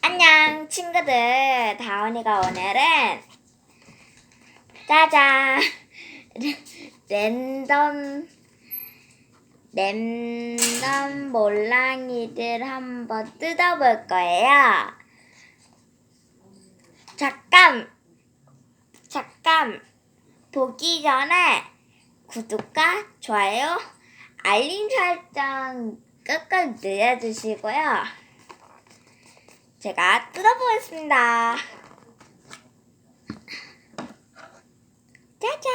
안녕 친구들. 다원이가 오늘은 짜잔. 랜덤 랜덤 몰랑이들 한번 뜯어볼 거예요. 잠깐 잠깐. 보기 전에 구독과 좋아요 알림 설정 끝까지 눌러주시고요 제가 뜯어보겠습니다. 짜잔!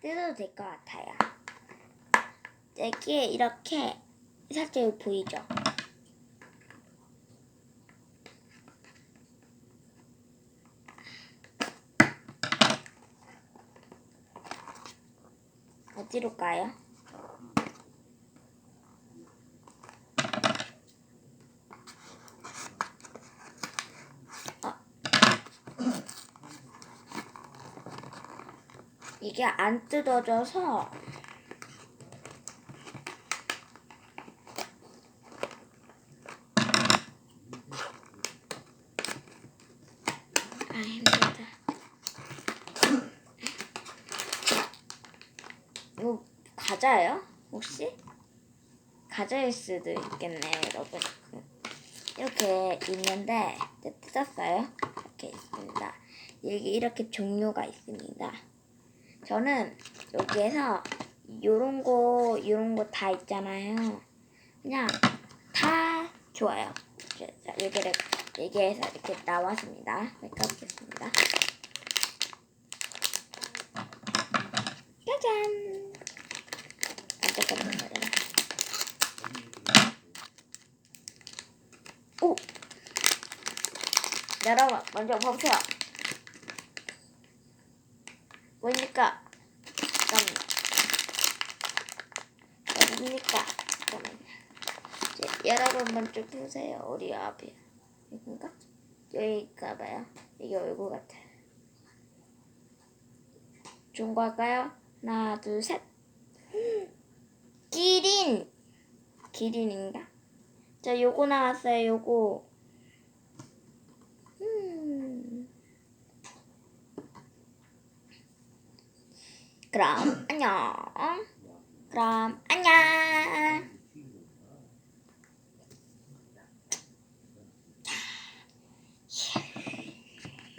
뜯어도 될 것 같아요. 여기에 이렇게 살짝 보이죠? 어디로 가요? 이게 안 뜯어져서 아 힘들다 이거 과자예요? 혹시? 과자일 수도 있겠네요 여러분 이렇게 있는데 뜯었어요 이렇게 있습니다 여기 이렇게 종류가 있습니다 저는 여기에서 요런 거, 요런 거 다 있잖아요. 그냥 다 좋아요. 자, 자, 여기를, 여기에서 이렇게 나왔습니다. 뺏어보겠습니다. 짜잔! 안 뜯어보는 거예요. 오! 여러분, 먼저 보세요. 뭐니까? 잠깐만요. 어딥니까? 잠깐만요. 여러분 먼저 보세요. 우리 앞에. 여긴가? 여기가 봐요. 이게 얼굴 같아요. 좋은 거 할까요? 하나, 둘, 셋. 기린! 기린인가? 자, 요거 나왔어요, 요거. 그럼 안녕. 그럼 안녕.